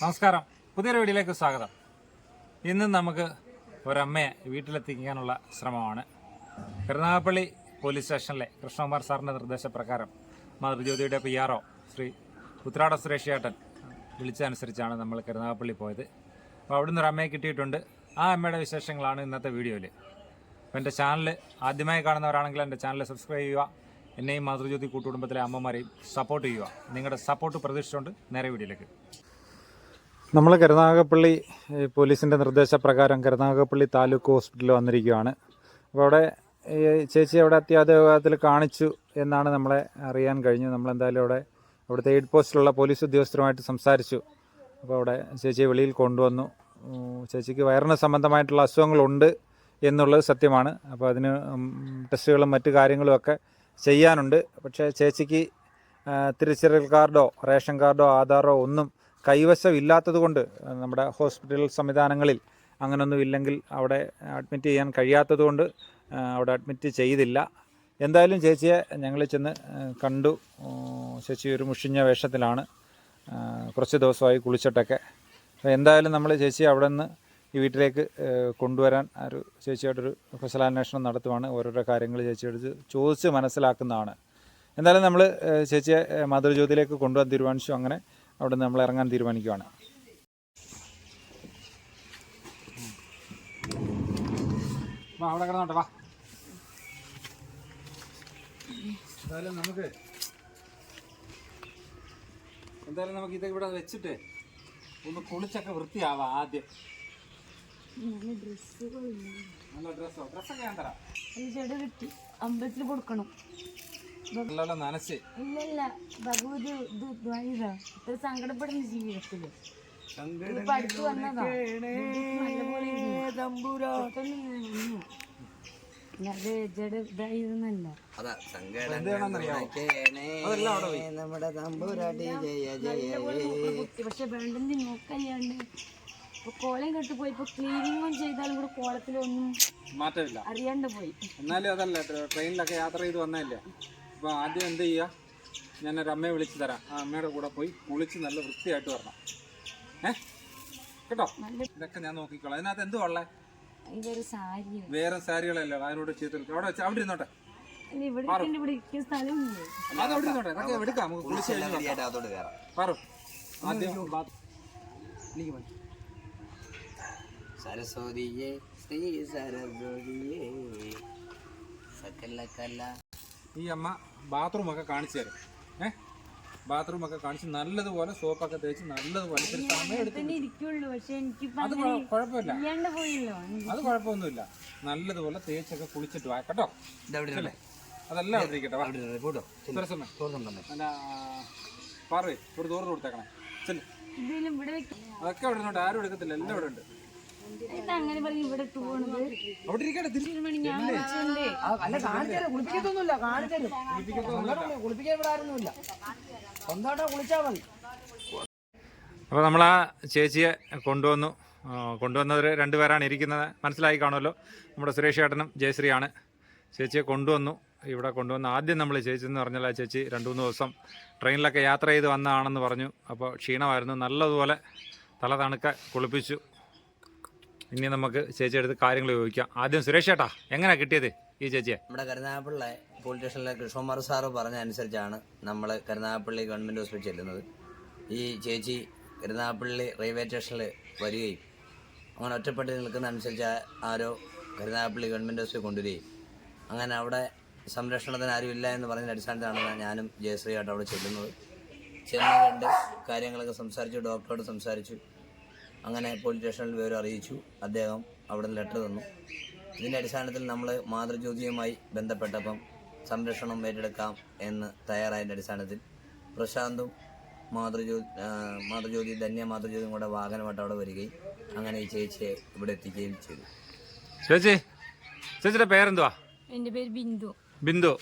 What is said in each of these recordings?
നമസ്കാരം. പുതിയൊരു വീഡിയോയിലേക്ക് സ്വാഗതം. ഇന്ന് നമുക്ക് ഒരമ്മയെ വീട്ടിലെത്തിക്കാനുള്ള ശ്രമമാണ്. കരുനാഗപ്പള്ളി പോലീസ് സ്റ്റേഷനിലെ കൃഷ്ണകുമാർ സാറിന്റെ നിർദ്ദേശപ്രകാരം മാതൃജ്യോതിയുടെ P R O Shri Uthrada Suresh ചേട്ടൻ വിളിച്ചതനുസരിച്ചാണ് നമ്മൾ കരുനാഗപ്പള്ളി പോയത്. അപ്പോൾ അവിടുന്ന് ഒരു അമ്മയെ കിട്ടിയിട്ടുണ്ട്. ആ അമ്മയുടെ വിശേഷങ്ങളാണ് ഇന്നത്തെ വീഡിയോയിൽ അപ്പോൾ എന്റെ ചാനൽ ആദ്യമായി കാണുന്നവരാണെങ്കിൽ എന്റെ ചാനൽ സബ്സ്ക്രൈബ് ചെയ്യുക. എന്നെയും മാതൃജ്യോതി കൂട്ടുകുടുംബത്തിലെ അമ്മമാരെയും സപ്പോർട്ട് ചെയ്യുക. നിങ്ങളുടെ സപ്പോർട്ട് പ്രതീക്ഷിച്ചുകൊണ്ട് നേരെ വീഡിയോയിലേക്ക്. നമ്മൾ കരുനാഗപ്പള്ളി പോലീസിന്റെ നിർദ്ദേശപ്രകാരം കരുനാഗപ്പള്ളി താലൂക്ക് ഹോസ്പിറ്റലിൽ വന്നിരിക്കുകയാണ് അപ്പോൾ അവിടെ ചേച്ചി അവിടെ അത്യാഹിതത്തിൽ കാണിച്ചു എന്നാണ് നമ്മളെ അറിയാൻ കഴിഞ്ഞു നമ്മളെന്തായാലും അവിടെ അവിടുത്തെ എയ്ഡ് പോസ്റ്റിലുള്ള പോലീസ് ഉദ്യോഗസ്ഥരുമായിട്ട് സംസാരിച്ചു. അപ്പോൾ അവിടെ ചേച്ചിയെ വെളിയിൽ കൊണ്ടുവന്നു. ചേച്ചിക്ക് വയറിന് സംബന്ധമായിട്ടുള്ള അസുഖങ്ങളുണ്ട് എന്നുള്ളത് സത്യമാണ്. അപ്പോൾ അതിന് ടെസ്റ്റുകളും മറ്റു കാര്യങ്ങളുമൊക്കെ ചെയ്യാനുണ്ട്. പക്ഷേ ചേച്ചിക്ക് തിരിച്ചറിയൽ കാർഡോ റേഷൻ കാർഡോ ആധാറോ ഒന്നും കൈവശം ഇല്ലാത്തത് കൊണ്ട് നമ്മുടെ ഹോസ്പിറ്റൽ സംവിധാനങ്ങളിൽ അങ്ങനൊന്നും ഇല്ലെങ്കിൽ അവിടെ അഡ്മിറ്റ് ചെയ്യാൻ കഴിയാത്തതുകൊണ്ട് അവിടെ അഡ്മിറ്റ് ചെയ്തില്ല. എന്തായാലും ചേച്ചിയെ ഞങ്ങൾ ചെന്ന് കണ്ടു. ചേച്ചി ഒരു മുഷിഞ്ഞ വേഷത്തിലാണ്. കുറച്ച് ദിവസമായി കുളിച്ചിട്ടൊക്കെ. എന്തായാലും നമ്മൾ ചേച്ചി അവിടെ നിന്ന് ഈ വീട്ടിലേക്ക് കൊണ്ടുവരാൻ ഒരു ചേച്ചിയോടൊരു കുശലാന്വേഷണം നടത്തുവാണ്. ഓരോരോ കാര്യങ്ങൾ ചേച്ചിയോട് ചോദിച്ച് മനസ്സിലാക്കുന്നതാണ്. എന്തായാലും നമ്മൾ ചേച്ചിയെ മാതൃജ്യോതിയിലേക്ക് കൊണ്ടുവന്ന് തീരുമാനിച്ചു. അങ്ങനെ അവിടെ നിന്ന് നമ്മൾ ഇറങ്ങാൻ തീരുമാനിക്കുകയാണ് വാ അവിടെ കിടന്നോട്ടെ വാ. എന്തായാലും നമുക്ക് എന്തായാലും നമുക്ക് ഇത് ഇവിടെ വെച്ചിട്ട് ഒന്ന് കുളിച്ചൊക്കെ വൃത്തിയാവാം ആദ്യം. നല്ല ഡ്രസ്സോ ഡ്രസ്സൊക്കെ ഞാൻ തരാം. അമ്പലത്തിൽ കൊടുക്കണം. ഇല്ലല്ല ഭഗവതി ഇത് ഇതാ ഇത്ര സങ്കടപ്പെടുന്ന ജീവിതത്തിൽ. പഠിച്ചു വന്നതാ. നല്ലപോലെ അത് ജഡ ഇതായിരുന്നല്ല. അതാ നമ്മുടെ തമ്പുരാട്ടി ജയ ജയ പക്ഷെ വേണ്ടെന്ന് നോക്കല്ലാണ്ട് ഇപ്പൊ കോലം കെട്ട് പോയി ഇപ്പൊ ക്ലീനിങ്ങും ചെയ്താലും കൂടെ കോളത്തിലൊന്നും മാറ്റമില്ല. അറിയാണ്ട് പോയി. എന്നാലും അതല്ല ട്രെ- ട്രെയിനിലൊക്കെ യാത്ര ചെയ്ത് വന്നതല്ലേ? അപ്പോൾ ആദ്യം എന്ത് ചെയ്യുക? ഞാനൊരു അമ്മയെ വിളിച്ച് തരാം. ആ അമ്മയുടെ കൂടെ പോയി കുളിച്ച് നല്ല വൃത്തിയായിട്ട് വരണം. ഏ? കേട്ടോ? ഇതൊക്കെ ഞാൻ നോക്കിക്കോളാം. അതിനകത്ത് എന്തു ഉള്ളേ? വേറെ സാരികളല്ലേ? അതിനോട് ചെയ്തെടുക്കും അവിടെ വെച്ച് അവിടെ ഇരുന്നോട്ടെ. അതൊക്കെ എടുക്കാം. നമുക്ക് കുളിച്ച് കഴിഞ്ഞ് പറ ആദ്യം സരസ്വതിയെ ശ്രീ സരസ്വതിയെ സകല കല ഈ അമ്മ ബാത്റൂം ഒക്കെ കാണിച്ചു തരും. ഏഹ് ബാത്റൂം ഒക്കെ കാണിച്ച് നല്ലതുപോലെ സോപ്പൊക്കെ തേച്ച് നല്ലതുപോലെ അത് കുഴപ്പമില്ല. അത് കുഴപ്പമൊന്നുമില്ല. നല്ലതുപോലെ തേച്ചൊക്കെ കുളിച്ചിട്ട് വാ കേട്ടോ. അതെല്ലാം അവിടെ ഇരിക്കട്ടെ പാറേ ഒരു തോർന്ന് കൊടുത്തേക്കണേ. ചെല്ലു. ഇതിലും ഇവിടെ വെക്ക- അതൊക്കെ അവിടെ ഇരുന്നോട്ടെ. ആരും എടുക്കത്തില്ല. എല്ലാം ഇവിടെ ഉണ്ട്. അങ്ങനെ പറഞ്ഞ് ഇവിടെ ഇട്ട് പോണത് അവിടെ ഇരിക്കട്ടെ തിരിച്ച് ഒരു മണി ഞാൻ വിളിച്ചോണ്ടേ. അല്ല കാണിച്ചു കുളിപ്പിക്കത്തൊന്നുമില്ല കാണിച്ചു കുളിപ്പിക്കാൻ ഇവിടെ ആരൊന്നുമില്ല. സ്വന്തമായിട്ട് കുളിച്ചാൽ മതി. അപ്പോൾ നമ്മൾ ആ ചേച്ചിയെ കൊണ്ടുവന്നു. കൊണ്ടുവന്നവര് കൊണ്ടുവന്നവർ രണ്ടുപേരാണ് ഇരിക്കുന്നത്. മനസ്സിലായി കാണുമല്ലോ. നമ്മുടെ സുരേഷ് ചേട്ടനും ജയശ്രീയാണ്. ചേച്ചിയെ കൊണ്ടുവന്നു. ഇവിടെ കൊണ്ടുവന്ന് ആദ്യം നമ്മൾ ചേച്ചി എന്ന് പറഞ്ഞാൽ ആ ചേച്ചി രണ്ട് മൂന്ന് ദിവസം ട്രെയിനിലൊക്കെ യാത്ര ചെയ്ത് വന്നതാണെന്ന് പറഞ്ഞു. അപ്പോൾ ക്ഷീണമായിരുന്നു. നല്ലതുപോലെ തല തണുക്ക കുളിപ്പിച്ചു. ഇനി നമുക്ക് ചേച്ചി അടുത്ത് കാര്യങ്ങൾ ചോദിക്കാം. ആദ്യം സുരേഷ് ചേട്ടാ എങ്ങനെ കിട്ടിയത് ഈ ചേച്ചിയെ? നമ്മുടെ കരുനാഗപ്പള്ളി പോലീസ് സ്റ്റേഷനിലെ കൃഷ്ണകുമാർ സാറ് പറഞ്ഞ അനുസരിച്ചാണ് നമ്മൾ കരുനാഗപ്പള്ളി ഗവൺമെന്റ് ഹോസ്പിറ്റലിൽ ചെല്ലുന്നത്. ഈ ചേച്ചി കരുനാഗപ്പള്ളി റെയിൽവേ സ്റ്റേഷനിൽ വരികയും അങ്ങനെ ഒറ്റപ്പെട്ട് നിൽക്കുന്ന അനുസരിച്ച് ആരോ കരുനാഗപ്പള്ളി ഗവൺമെന്റ് ഹോസ്പിറ്റലിൽ കൊണ്ടുവരികയും. അങ്ങനെ അവിടെ സംരക്ഷണത്തിന് ആരുമില്ല എന്ന് പറഞ്ഞ അടിസ്ഥാനത്തിലാണ് ഞാനും ജയശ്രീയായിട്ട് അവിടെ ചെല്ലുന്നത്. ചെന്ന് കണ്ട് കാര്യങ്ങളൊക്കെ സംസാരിച്ചു ഡോക്ടറോട് സംസാരിച്ചു. അങ്ങനെ പോലീസ് സ്റ്റേഷനിൽ വിവരം അറിയിച്ചു. അദ്ദേഹം അവിടെ നിന്ന് ലെറ്റർ തന്നു. ഇതിന്റെ അടിസ്ഥാനത്തിൽ നമ്മൾ മാതൃജ്യോതിയുമായി ബന്ധപ്പെട്ടപ്പം സംരക്ഷണം ഏറ്റെടുക്കാം എന്ന് തയ്യാറായതിന്റെ അടിസ്ഥാനത്തിൽ പ്രശാന്തും മാതൃജ്യോതി മാതൃജ്യോതി ധന്യ മാതൃജ്യോതിയും കൂടെ വാഹനമായിട്ട് അവിടെ വരികയും അങ്ങനെ ഈ ചേച്ചിയെ ഇവിടെ എത്തിക്കുകയും ചെയ്തു. ചേച്ചി ചേച്ചിയുടെ പേരെന്തുവാ? എന്റെ പേര് ബിന്ദു. ബിന്ദു.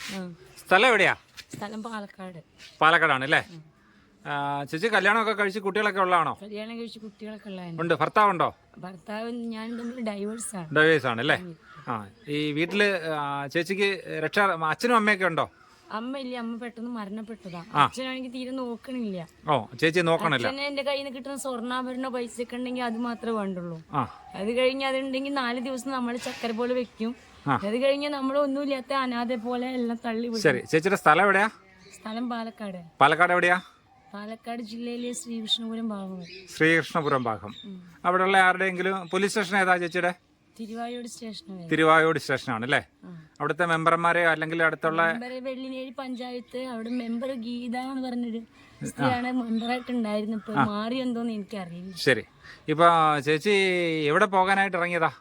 സ്ഥലം എവിടെയാ? സ്ഥലം പാലക്കാട്. പാലക്കാടാണ് അല്ലേ? ചേച്ചി കല്യാണമൊക്കെ കഴിച്ച് കുട്ടികളൊക്കെ ഉള്ളതാണോ? കല്യാണം കഴിച്ച് കുട്ടികളൊക്കെ ഉള്ളതാണ് ഉണ്ട്. ഭർത്താവുണ്ടോ? ഭർത്താവ് ഞാൻ തമ്മിൽ ഡൈവേഴ്സ് ആണ്. ഡൈവേഴ്സ് ആണ് അല്ലേ? ആ ഈ വീട്ടിൽ ആ, ചേച്ചിക്ക് രക്ഷ അച്ഛനും അമ്മയൊക്കെ ഉണ്ടോ? അമ്മ ഇല്ല. അമ്മ പെട്ടെന്ന് മരണപ്പെട്ടതാ. അച്ഛനാണെങ്കിൽ തീരെ നോക്കണില്ല. ഓ ചേച്ചി നോക്കണല്ലോ. അച്ഛനെ എന്റെ കയ്യിൽ നിന്ന് കിട്ടുന്ന സ്വർണാഭരണ പൈസ ഒക്കെ ഉണ്ടെങ്കിൽ അത് മാത്രമേ വേണ്ടുള്ളൂ. ആ. അത് കഴിഞ്ഞ് അതുണ്ടെങ്കിൽ നാല് ദിവസം നമ്മൾ ചക്കര പോലെ വെക്കും. അത് കഴിഞ്ഞ് നമ്മളൊന്നുമില്ലാത്ത അനാഥ പോലെ എല്ലാം തള്ളി വിടും. ശരി ചേച്ചിയുടെ സ്ഥലം എവിടെയാ? സ്ഥലം പാലക്കാട്. പാലക്കാട് എവിടെയാ? പാലക്കാട് ജില്ലയിലെ ശ്രീകൃഷ്ണപുരം ഭാഗം. ശ്രീകൃഷ്ണപുരം ഭാഗം. അവിടെയുള്ള ആരുടെയെങ്കിലും പോലീസ് സ്റ്റേഷൻ ഏതാ ചേച്ചിയുടെ? തിരുവായോട് സ്റ്റേഷൻ തിരുവായോട് സ്റ്റേഷനാണ് അല്ലേ? അവിടുത്തെ മെമ്പർമാരെയോ അല്ലെങ്കിൽ അടുത്തുള്ള വെള്ളിനേഴി പഞ്ചായത്ത് അവിടെ മെമ്പർ ഗീത എന്ന് പറഞ്ഞൊരു സ്ത്രീയാണ് മെമ്പറായിട്ട് ഉണ്ടായിരുന്നു. ഇപ്പൊ മാറി എന്തോന്ന് എനിക്കറിയില്ല. ശരി. ഇപ്പൊ ചേച്ചി എവിടെ പോകാനായിട്ട് ഇറങ്ങിയതാ?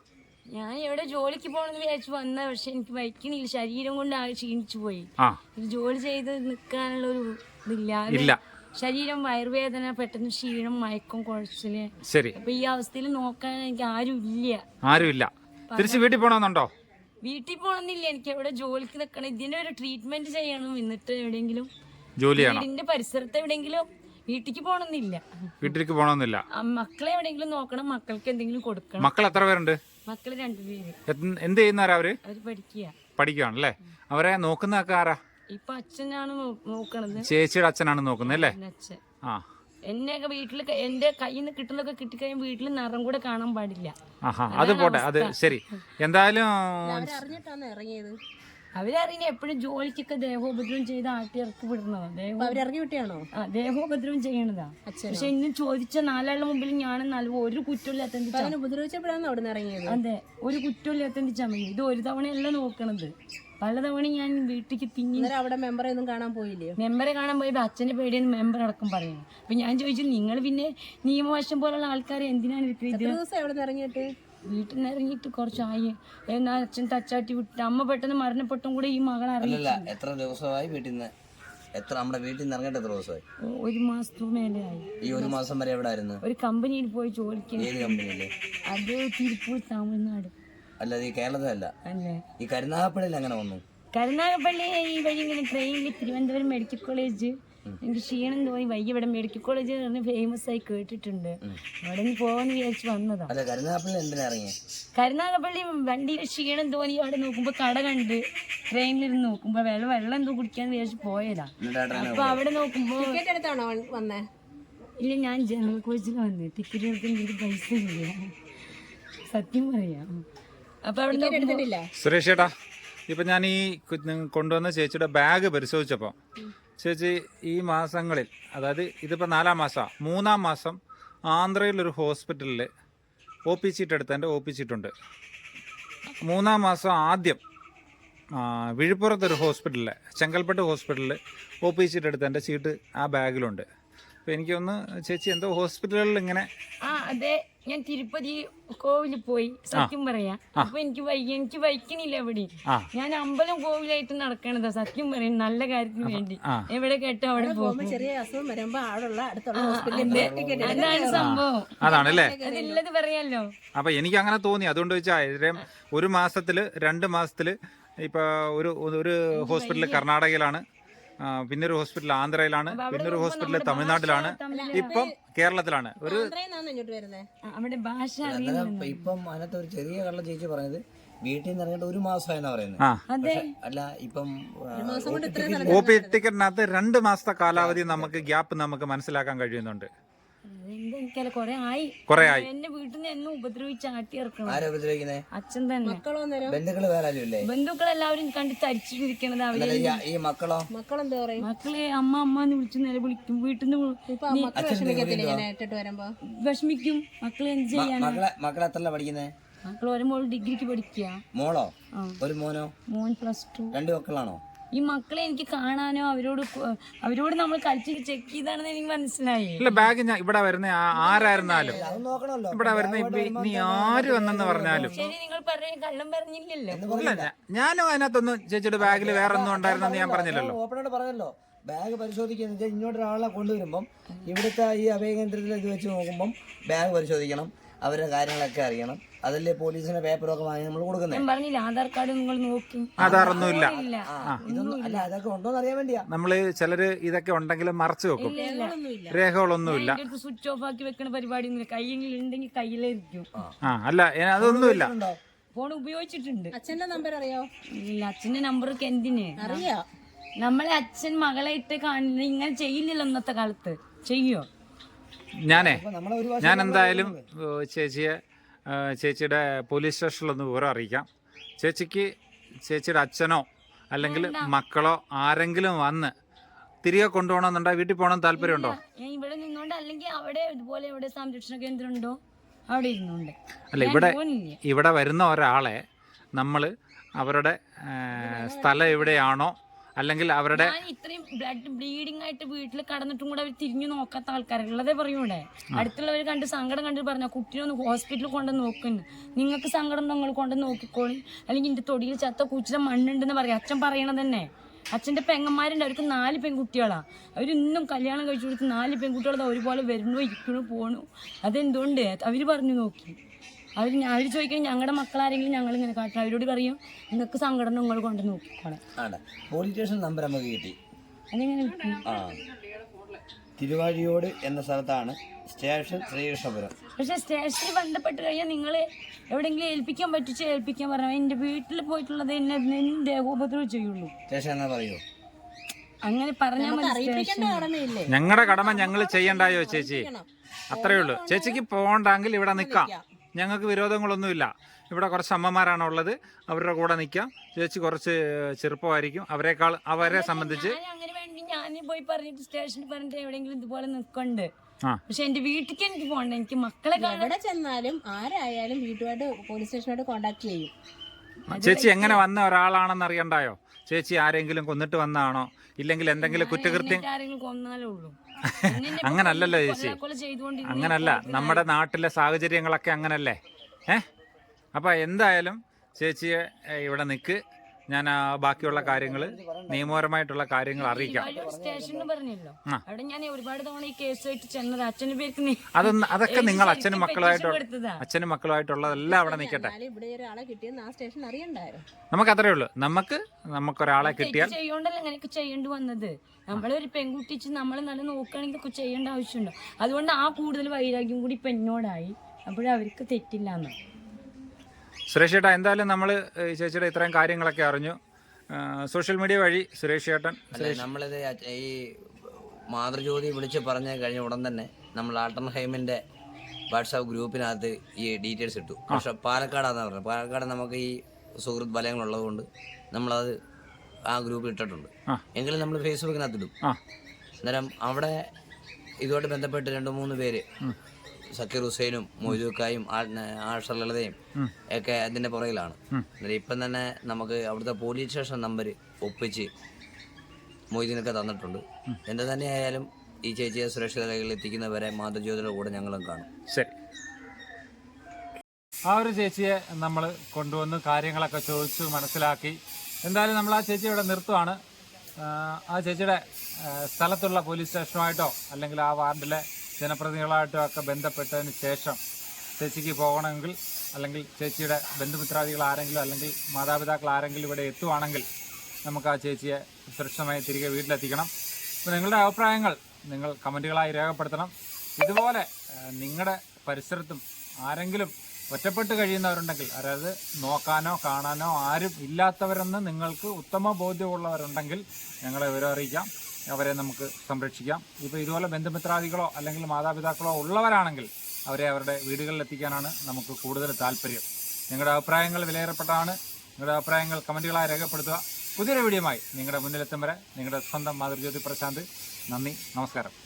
ഞാൻ എവിടെ ജോലിക്ക് പോകണമെന്ന് വിചാരിച്ചു വന്ന പക്ഷെ എനിക്ക് വയ്ക്കണില്ല. ശരീരം കൊണ്ട് ആകെ ക്ഷീണിച്ചു പോയി. ജോലി ചെയ്ത് നിൽക്കാനുള്ള ഒരു ഇതില്ല. ശരീരം വയറുവേദന പെട്ടെന്ന് ക്ഷീണം മയക്കം കുഴച്ചിൽ. ശരി. അപ്പൊ ഈ അവസ്ഥയിൽ നോക്കാൻ എനിക്ക് ആരും ഇല്ല. ആരുമില്ല. തിരിച്ചു വീട്ടിൽ പോകണമെന്നുണ്ടോ വീട്ടിൽ പോകണമെന്നില്ല എനിക്ക് എവിടെ ജോലിക്ക് നിൽക്കണം ഇതിന്റെ ഒരു ട്രീറ്റ്മെന്റ് ചെയ്യണം. എന്നിട്ട് എവിടെയെങ്കിലും ജോലി ഇതിന്റെ വീടിന്റെ പരിസരത്ത് എവിടെയെങ്കിലും വീട്ടിലേക്ക് പോകണമെന്നില്ല വീട്ടിലേക്ക് പോകണമെന്നില്ല ആ, മക്കളെ എവിടെയെങ്കിലും നോക്കണം. മക്കൾക്ക് എന്തെങ്കിലും കൊടുക്കണം. മക്കൾ എത്ര പേരുണ്ട്? മക്കൾ രണ്ടുപേര് എന്ത് ചെയ്യുന്നവരാ അവർ? അവർ പഠിക്കുക പഠിക്കുകയാണല്ലേ അവരെ നോക്കുന്ന ആരാ? ഇപ്പൊ അച്ഛനാണ് നോക്കണത്. ചേച്ചിയുടെ അച്ഛനാണ് നോക്കുന്നത് അല്ലേ? അച്ഛൻ. ആ. എന്നെയൊക്കെ വീട്ടിൽ എന്റെ കയ്യിൽ നിന്ന് കിട്ടുന്നതൊക്കെ കിട്ടിക്കഴിഞ്ഞാൽ വീട്ടിൽ നിറം കൂടെ കാണാൻ പാടില്ല. ആഹാ അത് പോട്ടെ അത് ശരി. എന്തായാലും അറിഞ്ഞിട്ടാണ് ഇറങ്ങിയത്. അവരറിയുന്ന എപ്പോഴും ജോലിക്കൊക്കെ ദേഹോപദ്രവം ചെയ്ത് ആട്ടി ഇറക്കി വിടുന്നതാ. ദേഹോ അവരിറങ്ങി വിട്ടിയാണോ ആ ദേഹോപദ്രവം ചെയ്യണതാ. പക്ഷെ ഇന്ന് ചോദിച്ച നാലാളുടെ മുമ്പിൽ ഞാൻ നല്ല ഒരു കുറ്റമില്ലാത്ത ഉപദ്രവിച്ചപ്പോഴാണ് അവിടെ നിന്ന് ഇറങ്ങിയത്? അതെ ഒരു കുറ്റമില്ലാത്ത മതി ഇത് ഒരു തവണയല്ല നോക്കണത്. പലതവണ ഞാൻ വീട്ടിലേക്ക് തിങ്ങി അവിടെ മെമ്പറെ ഒന്നും കാണാൻ പോയില്ലേ മെമ്പറെ കാണാൻ പോയപ്പോൾ അച്ഛന്റെ പേടിയെന്ന് മെമ്പർ അടക്കം പറയുന്നു അപ്പൊ ഞാൻ ചോദിച്ചു നിങ്ങൾ പിന്നെ നിയമവശം പോലുള്ള ആൾക്കാരെ എന്തിനാണ് ദിവസം എവിടെ നിന്ന് ഇറങ്ങിയിട്ട്? വീട്ടിൽ നിന്ന് ഇറങ്ങിയിട്ട് കുറച്ചായി. എന്നാ അച്ഛൻ തച്ചാട്ടി വിട്ടിട്ട് അമ്മ പെട്ടെന്ന് മരണപ്പെട്ടും കൂടെ ഈ മകൾ അറിയില്ല എത്ര ദിവസമായി വീട്ടിൽ നിന്ന് എത്ര നമ്മുടെ വീട്ടിൽ നിന്ന് ഇറങ്ങിയിട്ട് എത്ര ദിവസമായി? ഒരു മാസത്തിന് മേലെ ആയി. ഈ ഒരു മാസം വരെ എവിടെ ആയിരുന്നു ഒരു കമ്പനിയിൽ പോയി ജോലിക്ക്. ഏത് കമ്പനിയിൽ? അത് തിരുപ്പൂർ തമിഴ്നാട്. അല്ല ഈ കേരളത്തിലല്ല. അല്ലേ? ഈ കരുനാഗപ്പള്ളിയിൽ അങ്ങനെ വന്നു? കരുനാഗപ്പള്ളി ഈ വഴി ഇങ്ങനെ ട്രെയിനിൽ തിരുവനന്തപുരം മെഡിക്കൽ കോളേജ് എനിക്ക് ക്ഷീണം തോന്നി. വയ്യ ഇവിടെ മെഡിക്കൽ കോളേജ് പറഞ്ഞ് ഫേമസ് ആയി കേട്ടിട്ടുണ്ട്. അവിടെ നിന്ന് പോവാന്ന് വിചാരിച്ച് വന്നതാ. അല്ല കരുനാഗപ്പള്ളി എന്തിനാ ഇറങ്ങിയ? കരുനാഗപ്പള്ളി വണ്ടിയിൽ ക്ഷീണം തോന്നി. അവിടെ നോക്കുമ്പോ കട കണ്ട് ട്രെയിനിലിരുന്ന് നോക്കുമ്പോ വെള്ളം വെള്ളം എന്തോ കുടിക്കാന്ന് വിചാരിച്ച് പോയതാ. അപ്പൊ അവിടെ നോക്കുമ്പോ ടിക്കറ്റ് എടുത്താണോ വന്നേ? ഇല്ല ഞാൻ ജനറൽ കോച്ചിൽ വന്ന്. ടിക്കറ്റ് എടുക്കാൻ എനിക്ക് പൈസ ഇല്ല. സത്യം പറയാം. അപ്പൊ അവിടെ എടുത്തിട്ടില്ല? സുരേഷ് ചേട്ടാ ഇപ്പൊ ഞാൻ ഈ കൊണ്ടുവന്ന ചേച്ചിയുടെ ബാഗ് പരിശോധിച്ചപ്പോൾ ചേച്ചി ഈ മാസങ്ങളിൽ അതായത് ഇതിപ്പോൾ നാലാം മാസമാണ് മൂന്നാം മാസം ആന്ധ്രയിലൊരു ഹോസ്പിറ്റലിൽ ഒ പി ചീട്ട് എടുത്തതിന്റെ ഒ പി ചീട്ടുണ്ട് മൂന്നാം മാസം ആദ്യം വിഴുപ്പുറത്തൊരു ഹോസ്പിറ്റലിൽ ചെങ്കൽപ്പെട്ട് ഹോസ്പിറ്റലിൽ ഒ പി ചീട്ട് എടുത്തതിന്റെ ചീട്ട് ആ ബാഗിലുണ്ട്. അപ്പോൾ എനിക്കൊന്ന് ചേച്ചി എന്തോ ഹോസ്പിറ്റലുകളിൽ ഇങ്ങനെ ഞാൻ തിരുപ്പതി കോവിലിൽ പോയി. സത്യം പറയാ. അപ്പൊ എനിക്ക് എനിക്ക് വൈക്കണില്ല എവിടെ ഞാൻ അമ്പലം കോവിലായിട്ട് നടക്കണതാ സത്യം പറയും. നല്ല കാര്യത്തിന് വേണ്ടി. എവിടെ കേട്ടോ അവിടെ പോകും പോകുമ്പോ ചെറിയ അസുഖം വരുമ്പോ അവിടെയുള്ള അടുത്തുള്ള ഹോസ്പിറ്റലിൽ അതാണ് സംഭവം. അതാണല്ലേ? അതില്ലത് പറയാലോ. അപ്പൊ എനിക്ക് അങ്ങനെ തോന്നി. അതുകൊണ്ട് വെച്ചാൽ ഒരു മാസത്തിൽ രണ്ട് മാസത്തിൽ ഇപ്പൊ ഒരു ഒരു ഹോസ്പിറ്റലിൽ കർണാടകയിലാണ്. പിന്നെ ഒരു ഹോസ്പിറ്റൽ ആന്ധ്രയിലാണ് പിന്നൊരു ഒരു ഹോസ്പിറ്റൽ തമിഴ്നാട്ടിലാണ്. ഇപ്പം കേരളത്തിലാണ്. ഒരു അവിടെ ഭാഷ ഇപ്പൊ- അതിനകത്ത് ഒരു ചെറിയ കള്ളം ചേച്ചി പറഞ്ഞത് വീട്ടിൽ നിന്ന് ഇറങ്ങിയിട്ട് ഒരു മാസമായെന്നാ പറയുന്നത്. അല്ല ഇപ്പം ഒ പി ടിക്കറ്റിനകത്ത് രണ്ട് മാസത്തെ കാലാവധി നമുക്ക് ഗ്യാപ്പ് നമുക്ക് മനസ്സിലാക്കാൻ കഴിയുന്നുണ്ട്. എനിക്കല്ല കൊറേ ആയി. കുറെ ആയി. എന്നെ വീട്ടിൽ നിന്ന് എന്നും ഉപദ്രവിച്ച് ആട്ടി ഇറക്കണം ആരാ ഉപദ്രവിക്കുന്നത് അച്ഛൻ തന്നെ. ബന്ധുക്കൾ വേറെ ബന്ധുക്കളെല്ലാവരും കണ്ട് തരിച്ചിരിക്കണത് അവർ ഈ- മക്കളോ? മക്കളെന്താ പറയാ? മക്കളെ അമ്മ അമ്മ എന്ന് വിളിച്ച് വീട്ടിൽ നിന്ന് ഇങ്ങനെ ഇട്ടിട്ട് വരുമ്പോ? വിഷമിക്കും. മക്കളെ എന്ത് ചെയ്യാൻ മക്കളെ എത്ര പഠിക്കുന്നത് മക്കൾ ഒരു മോൾ ഡിഗ്രിക്ക് പഠിക്കുക മോളോ? ഒരു മോനോ? മോൻ പ്ലസ് ടു. രണ്ട് മക്കളാണോ? ഈ മക്കളെ എനിക്ക് കാണാനോ അവരോട് അവരോട് നമ്മൾ കളിച്ച് ചെക്ക് ചെയ്താണെന്ന് എനിക്ക് മനസ്സിലായി. ഇല്ല ബാഗ് ഞാൻ ഇവിടെ വരുന്ന ആരായിരുന്നാലും. ഇവിടെ വരുന്ന ഇനി നീ ആര് വന്നെന്ന് പറഞ്ഞാലും. ശരി നിങ്ങൾ പറഞ്ഞ കള്ളം പറഞ്ഞില്ലല്ലോ. ഞാനും അതിനകത്തൊന്നും ചേച്ചിയുടെ ബാഗിൽ വേറെ ഒന്നും ഉണ്ടായിരുന്നെന്ന് ഞാൻ പറഞ്ഞില്ലല്ലോ. പറഞ്ഞല്ലോ ബാഗ് പരിശോധിക്കുന്നത് വെച്ചാൽ ഇങ്ങോട്ട് ഒരാളെ കൊണ്ടുവരുമ്പം ഇവിടുത്തെ ഈ അഭയകേന്ദ്രത്തിൽ ഇത് വെച്ച് നോക്കുമ്പം ബാഗ് പരിശോധിക്കണം അവരുടെ കാര്യങ്ങളൊക്കെ അറിയണം. അതല്ലേ പോലീസിന്റെ പേപ്പറൊക്കെ വാങ്ങി നമ്മൾ കൊടുക്കുന്നത് ഞാൻ പറഞ്ഞില്ല ആധാർ കാർഡ് നിങ്ങൾ നോക്കി. ഇതൊന്നും അല്ല അതൊക്കെ ഉണ്ടോന്ന് അറിയാൻ വേണ്ടിയാ. നമ്മൾ ചിലര് ഇതൊക്കെ ഉണ്ടെങ്കിലും മറച്ചു വെക്കും. രേഖകളൊന്നുമില്ല. സ്വിച്ച് ഓഫ് ആക്കി വെക്കുന്ന പരിപാടി കയ്യിലുണ്ടെങ്കിൽ കയ്യിൽ ഉണ്ടെങ്കിൽ കയ്യിലിരിക്കും ആ. അല്ല അതൊന്നുമില്ല. ഫോൺ ഉപയോഗിച്ചിട്ടുണ്ട്. അച്ഛന്റെ നമ്പർ അറിയോ? ഇല്ല അച്ഛന്റെ നമ്പർ എന്തിന് അറിയാ? നമ്മളെ അച്ഛൻ മകളെ ഇട്ട് കാണില്ല ഇങ്ങനെ ചെയ്യില്ലല്ലോ ഇന്നത്തെ കാലത്ത്. ചെയ്യോ? ഞാനേ ഞാൻ എന്തായാലും ചേച്ചിയെ ചേച്ചിയുടെ പോലീസ് സ്റ്റേഷനിലൊന്ന് വിവരം അറിയിക്കാം. ചേച്ചിക്ക് ചേച്ചിയുടെ അച്ഛനോ അല്ലെങ്കിൽ മക്കളോ ആരെങ്കിലും വന്ന് തിരികെ കൊണ്ടുപോകണമെന്നുണ്ടോ? വീട്ടിൽ പോകണം താല്പര്യമുണ്ടോ? ഇവിടെ അല്ലെങ്കിൽ അവിടെ ഇതുപോലെ എവിടെ സംരക്ഷണ കേന്ദ്രം ഉണ്ടോ അവിടെ ഇരുന്നുണ്ട് അല്ല ഇവിടെ ഇവിടെ വരുന്ന ഒരാളെ നമ്മൾ അവരുടെ സ്ഥലം എവിടെയാണോ അല്ലെങ്കിൽ അവരുടെ ഞാൻ ഇത്രയും ബ്ലഡ് ബ്ലീഡിംഗ് ആയിട്ട് വീട്ടിൽ കടന്നിട്ടും കൂടെ അവർ തിരിഞ്ഞു നോക്കാത്ത ആൾക്കാരെ ഉള്ളതേ പറയൂടെ അടുത്തുള്ളവർ കണ്ട് സങ്കടം കണ്ട് പറഞ്ഞ കുട്ടിനെ ഒന്ന് ഹോസ്പിറ്റലിൽ കൊണ്ട് നോക്കുന്നു നിങ്ങൾക്ക് സങ്കടം നിങ്ങൾ കൊണ്ട് നോക്കിക്കോളി. അല്ലെങ്കിൽ എന്റെ തൊടിയിൽ ചത്ത കൂച്ചിലെ മണ്ണുണ്ടെന്ന് പറയാം. അച്ഛൻ പറയണത് തന്നെ. അച്ഛന്റെ പെങ്ങന്മാരുണ്ട്. അവർക്ക് നാല് പെൺകുട്ടികളാ. അവരിന്നും കല്യാണം കഴിച്ചു കൊടുത്ത് നാല് പെൺകുട്ടികളത് ഒരുപോലെ വരുന്നു ഇരിക്കണു പോണു. അതെന്തുകൊണ്ട്? അവർ പറഞ്ഞു നോക്കി. അവർ അവർ ചോദിക്കും ഞങ്ങളുടെ മക്കളാരെങ്കിലും ഞങ്ങൾ ഇങ്ങനെ കാട്ടണം അവരോട് പറയും നിങ്ങൾക്ക് സങ്കടം നിങ്ങൾ കൊണ്ട് നോക്കിക്കോളെ. പോലീസ് സ്റ്റേഷൻ നമ്പർ നമുക്ക് കിട്ടി. അതെങ്ങനെ കിട്ടി? ആ. തിരുവാഴിയോട് എന്ന സ്ഥലത്താണ് സ്റ്റേഷൻ ശ്രീകൃഷ്ണപുരം. പക്ഷെ സ്റ്റേഷനിൽ ബന്ധപ്പെട്ട് കഴിഞ്ഞാൽ നിങ്ങൾ എവിടെയെങ്കിലും ഏൽപ്പിക്കാൻ പറ്റിച്ച് ഏൽപ്പിക്കാൻ പറഞ്ഞു എന്റെ വീട്ടിൽ പോയിട്ടുള്ളത് എന്നെ ദേഹോപദ്രവം ചെയ്യുള്ളൂ സ്റ്റേഷൻ എന്നാ പറയൂ അങ്ങനെ പറഞ്ഞാൽ മതി ഞങ്ങളുടെ കടമ ഞങ്ങൾ ചെയ്യണ്ടായോ ചേച്ചി? അത്രേ ഉള്ളൂ. ചേച്ചിക്ക് പോകണ്ടെങ്കിൽ ഇവിടെ നിൽക്കാം ഞങ്ങൾക്ക് വിരോധങ്ങളൊന്നുമില്ല. ഇവിടെ കുറച്ച് അമ്മമാരാണ് ഉള്ളത്. അവരുടെ കൂടെ നിൽക്കാം ചേച്ചി കുറച്ച് ചെറുപ്പമായിരിക്കും. അവരെക്കാൾ അവരെ സംബന്ധിച്ച് ഞാൻ അങ്ങനെ വേണ്ടി ഞാൻ പോയി പറഞ്ഞിട്ട് സ്റ്റേഷനിൽ പറഞ്ഞിട്ട് എവിടെയെങ്കിലും ഇതുപോലെ നിൽക്കണ്ട്. ആ. പക്ഷെ എന്റെ വീട്ടിലേക്ക് എനിക്ക് പോകണ്ട. എനിക്ക് മക്കളെ കാണാൻ എവിടെ ചെന്നാലും ആരായാലും വീട്ടുമായിട്ട് പോലീസ് സ്റ്റേഷനോട് കോണ്ടാക്ട് ചെയ്യും. ചേച്ചി എങ്ങനെ വന്ന ഒരാളാണെന്ന് അറിയണ്ടായോ? ചേച്ചി ആരെങ്കിലും കൊന്നിട്ട് വന്നാണോ? ഇല്ലെങ്കിൽ എന്തെങ്കിലും കുറ്റകൃത്യം അങ്ങനല്ലല്ലോ ചേച്ചി. അങ്ങനല്ല. നമ്മുടെ നാട്ടിലെ സാഹചര്യങ്ങളൊക്കെ അങ്ങനല്ലേ? ഏ? അപ്പം എന്തായാലും ചേച്ചിയെ ഇവിടെ നിൽക്ക് ഞാൻ ബാക്കിയുള്ള കാര്യങ്ങൾ നിയമപരമായിട്ടുള്ള കാര്യങ്ങൾ അറിയിക്കാം. അവിടെ ഞാൻ ഒരുപാട് തവണ ഈ കേസുമായിട്ട് ചെന്നത് അച്ഛന്റെ പേർക്ക് നി- അതൊന്ന് അതൊക്കെ നിങ്ങൾ അച്ഛനും മക്കളുമായിട്ട്. അച്ഛനും മക്കളുമായിട്ടുള്ളതെല്ലാം അവിടെ നിൽക്കട്ടെ. നമുക്ക് അത്രേ ഉള്ളൂ. നമുക്ക് നമുക്ക് ഒരാളെ കിട്ടിയാൽ ചെയ്യോണ്ടല്ല ചെയ്യേണ്ടി വന്നത്? നമ്മളൊരു പെൺകുട്ടിച്ച് നമ്മൾ നല്ല നോക്കുകയാണെങ്കിൽ ഒക്കെ ചെയ്യേണ്ട ആവശ്യമുണ്ടോ? അതുകൊണ്ട് ആ കൂടുതൽ വൈരാഗ്യം കൂടി ഇപ്പൊ എന്നോടായി. അപ്പോഴവർക്ക് തെറ്റില്ല എന്ന്. സുരേഷ് ചേട്ടാ എന്തായാലും നമ്മൾ ചേച്ചിയുടെ ഇത്രയും കാര്യങ്ങളൊക്കെ അറിഞ്ഞു. സോഷ്യൽ മീഡിയ വഴി സുരേഷ് ചേട്ടൻ നമ്മളിത് ഈ മാതൃജ്യോതി വിളിച്ച് പറഞ്ഞ കഴിഞ്ഞ ഉടൻ തന്നെ നമ്മൾ ആൾട്ടർ ഹൈമിന്റെ വാട്സാപ്പ് ഗ്രൂപ്പിനകത്ത് ഈ ഡീറ്റെയിൽസ് ഇട്ടു. പക്ഷെ പാലക്കാടാന്ന് പറഞ്ഞത്. പാലക്കാട് നമുക്ക് ഈ സുഹൃത്ത് ബലങ്ങളുള്ളത് കൊണ്ട് നമ്മളത് ആ ഗ്രൂപ്പിൽ ഇട്ടിട്ടുണ്ട്. എങ്കിലും നമ്മൾ ഫേസ്ബുക്കിനകത്ത് ഇടും. അന്നേരം അവിടെ ഇതുമായിട്ട് ബന്ധപ്പെട്ട് രണ്ട് മൂന്ന് പേര് സക്കീർ ഹുസൈനും മൊയ്തൂക്കായും ആഷർ ലളിതയും ഒക്കെ അതിന്റെ പുറകിലാണ്. ഇപ്പൊ ഇപ്പം തന്നെ നമുക്ക് അവിടുത്തെ പോലീസ് സ്റ്റേഷൻ നമ്പർ ഒപ്പിച്ച് മൊയ്തീനൊക്കെ തന്നിട്ടുണ്ട്. എന്ത് തന്നെയായാലും ഈ ചേച്ചിയെ സുരക്ഷിത കൈകളിൽ എത്തിക്കുന്നവരെ മാതൃജ്യോതിയുടെ കൂടെ ഞങ്ങളും കാണും. ശരി. ആ ഒരു ചേച്ചിയെ നമ്മൾ കൊണ്ടുവന്ന് കാര്യങ്ങളൊക്കെ ചോദിച്ചു മനസ്സിലാക്കി. എന്തായാലും നമ്മൾ ആ ചേച്ചി ഇവിടെ നിർത്തുവാണ്. ആ, ആ ചേച്ചിയുടെ സ്ഥലത്തുള്ള പോലീസ് സ്റ്റേഷനുമായിട്ടോ അല്ലെങ്കിൽ ആ വാർഡിലെ ജനപ്രതിനിധികളായിട്ടോ ഒക്കെ ബന്ധപ്പെട്ടതിന് ശേഷം ചേച്ചിക്ക് പോകണമെങ്കിൽ അല്ലെങ്കിൽ ചേച്ചിയുടെ ബന്ധുമിത്രാദികൾ ആരെങ്കിലും അല്ലെങ്കിൽ മാതാപിതാക്കൾ ആരെങ്കിലും ഇവിടെ എത്തുവാണെങ്കിൽ നമുക്ക് ആ ചേച്ചിയെ സുരക്ഷിതമായി തിരികെ വീട്ടിലെത്തിക്കണം. അപ്പോൾ നിങ്ങളുടെ അഭിപ്രായങ്ങൾ നിങ്ങൾ കമന്റുകളായി രേഖപ്പെടുത്തണം. ഇതുപോലെ നിങ്ങളുടെ പരിസരത്തും ആരെങ്കിലും ഒറ്റപ്പെട്ട് കഴിയുന്നവരുണ്ടെങ്കിൽ അതായത് നോക്കാനോ കാണാനോ ആരും ഇല്ലാത്തവരെന്ന് നിങ്ങൾക്ക് ഉത്തമ ബോധ്യമുള്ളവരുണ്ടെങ്കിൽ ഞങ്ങളെ വിവരം അറിയിക്കാം. അവരെ നമുക്ക് സംരക്ഷിക്കാം. ഇപ്പോൾ ഇതുപോലെ ബന്ധുമിത്രാദികളോ അല്ലെങ്കിൽ മാതാപിതാക്കളോ ഉള്ളവരാണെങ്കിൽ അവരെ അവരുടെ വീടുകളിൽ എത്തിക്കാനാണ് നമുക്ക് കൂടുതൽ താല്പര്യം. നിങ്ങളുടെ അഭിപ്രായങ്ങൾ വിലയേറപ്പെട്ടതാണ്. നിങ്ങളുടെ അഭിപ്രായങ്ങൾ കമന്റുകളായി രേഖപ്പെടുത്തുക. പുതിയൊരു വീഡിയോയുമായി നിങ്ങളുടെ മുന്നിലെത്തും വരെ നിങ്ങളുടെ സ്വന്തം മാതൃജ്യോതി പ്രശാന്ത്. നന്ദി. നമസ്കാരം.